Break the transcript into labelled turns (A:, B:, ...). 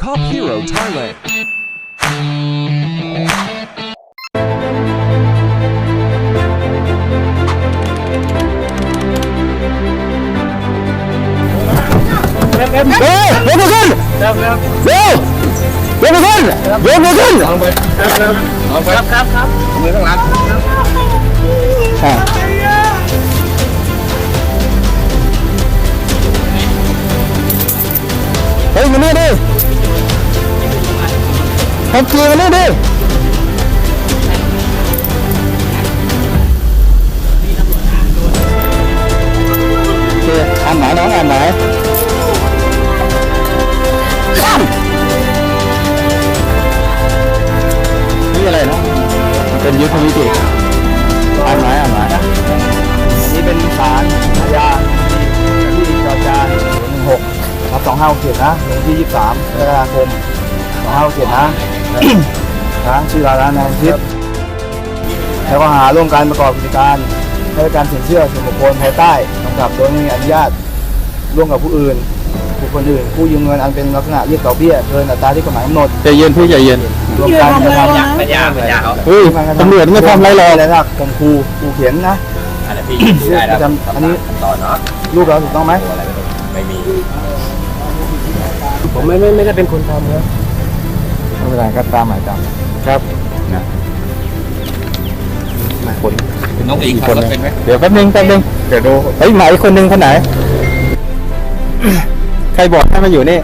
A: Cop Hero Thailand.
B: เร็วยกมือขึ้นเร็วเร็วยกมือขึ้นยกมือขึ้น
C: ครับครับครับมือข้างหลัง
B: อะเฮ้ยมานี่ดิ ขับขี่มานี่ดิอเคอ่านน้องอ่านหมายข้ามนี่อะไรเนาะเป็นยุทธวิธีอ่านหมายอ่านหมาย
D: อันนี้เป็นสารอาญาที่จอจานหนึ่งหกครับสองห้าหกเจ็ดนะลงที่ยี่สิบสามกรกฎาคม สองห้าหกเจ็ดนะนะชื่อร้านนายทิพย์แล้วก็หาร่วมการประกอบกิจการให้บริการสินเชื่อส่วนบุคคลภายใต้กำกับโดยไม่มีอนุญาตร่วมกับผู้อื่นบุคคลอื่นผู้ยืมเงินอันเป็นลักษณะเรียกดอกเบี้ยเกินอัตราที่กฎหมายกำหนด
B: ใจเย็นพี่ใจเย็น
D: รวมกันกระทำ
C: ปัญญาปัญญาเขา
B: เฮ้ยตำรวจไม่ทำอะไรหรอก
D: อะไรนะข่มขู่ขู่เข็นนะ
C: อันนี้พี่ได้แล้ว
D: จำอันนี้
C: ต่อเนาะ
D: รูปเราถูกต้องไหม
C: อะไรไม่มี
D: ผมไม่ไม่ไม่ได้เป็นคนทำครับ ไม่เป็นไรก็ตามหมายจับครับ
B: คน
C: น้องเอง
B: อีก
C: ขั
B: ค
C: บ
B: น
C: รถ
B: หนึ่
C: เป็น
B: ง
C: ไหม
B: เดี๋ยวแป๊บนึงแป๊บนึงเดี๋ยวดูเฮ้ยหมายคนหนึ่งคนไหน ใครบอกให้มาอยู่นี่